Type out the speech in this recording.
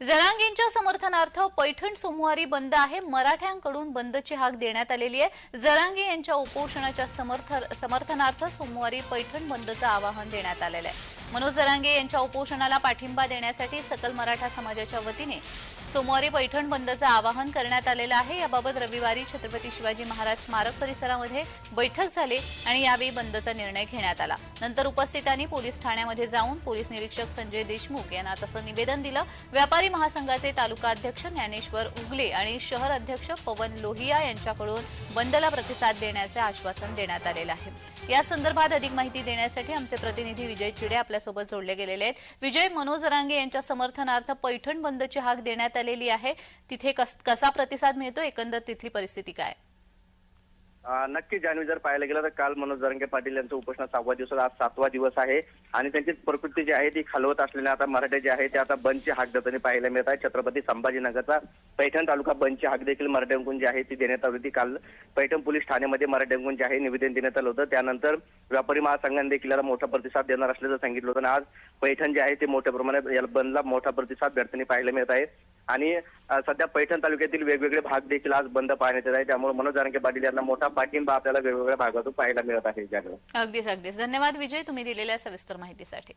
जरांगेंच्या समर्थनार्थ पैठण सोमवारी बंद आहे. मराठ्यांकडून बंदची हाक देण्यात आलेली आहे. जरांगे यांच्या उपोषणाच्या समर्थ समर्थनार्थ सोमवारी पैठण बंदचं आवाहन देण्यात आलेलं आहे. मनोज जरांगे यांच्या उपोषणाला पाठिंबा देण्यासाठी सकल मराठा समाजाच्या वतीने सोमवारी पैठण बंदचं आवाहन करण्यात आलेलं आहे. याबाबत रविवारी छत्रपती शिवाजी महाराज स्मारक परिसरामध्ये बैठक झाली आणि यावेळी बंदचा निर्णय घेण्यात आला. नंतर उपस्थितांनी पोलीस ठाण्यामध्ये जाऊन पोलीस निरीक्षक संजय देशमुख यांना तसं निवेदन दिलं. व्यापारी महासंघाचे तालुका अध्यक्ष ज्ञानेश्वर उगले आणि शहर अध्यक्ष पवन लोहिया यांच्याकडून बंदला प्रतिसाद देण्याचे आश्वासन देण्यात आलेलं आहे. या संदर्भात अधिक माहिती देण्यासाठी आमचे प्रतिनिधी विजय चिडे आपल्यासोबत जोडले गेलेले आहेत. विजय मनोज रांगे यांच्या समर्थनार्थ पैठण बंदची हाक देण्यात आलेली आहे. तिथे कस- कसा प्रतिसाद मिळतो? एकंदर तिथली परिस्थिती काय? नक्की जानवी जर पाहायला गेलं तर काल मनोज जरंगे पाटील यांचं उपोषण सहावा दिवस आज सातवा दिवस आहे. आणि त्यांची प्रकृती जी आहे ती खालवत असलेल्या आता मराठे जे आहे ते आता बंदची हाक देताना पाहायला मिळत आहे. छत्रपती संभाजीनगरचा पैठण तालुका बंदची हाक देखील मराठ्यांकून जी आहे ती देण्यात आली होती. काल पैठण पोलीस ठाण्यामध्ये मराठ्यांकून जे आहे निवेदन देण्यात आलं होतं. त्यानंतर व्यापारी महासंघाने देखील याला मोठा प्रतिसाद देणार असल्याचं सांगितलं होतं. आणि आज पैठण जे आहे ते मोठ्या प्रमाणात या बंदला मोठा प्रतिसाद भेटताना पाहायला मिळत आहे. आणि सध्या पैठण तालुक्यातील वेगवेगळे भाग देखील आज बंद पाहण्यात येत आहे त्यामुळे मनोज जारंगे पाटील यांना मोठा पाठिंबा आपल्याला वेगवेगळ्या भागातून पाहायला मिळत आहे जान्हवी अगदीच अगदीच. धन्यवाद विजय तुम्ही दिलेल्या सविस्तर माहितीसाठी.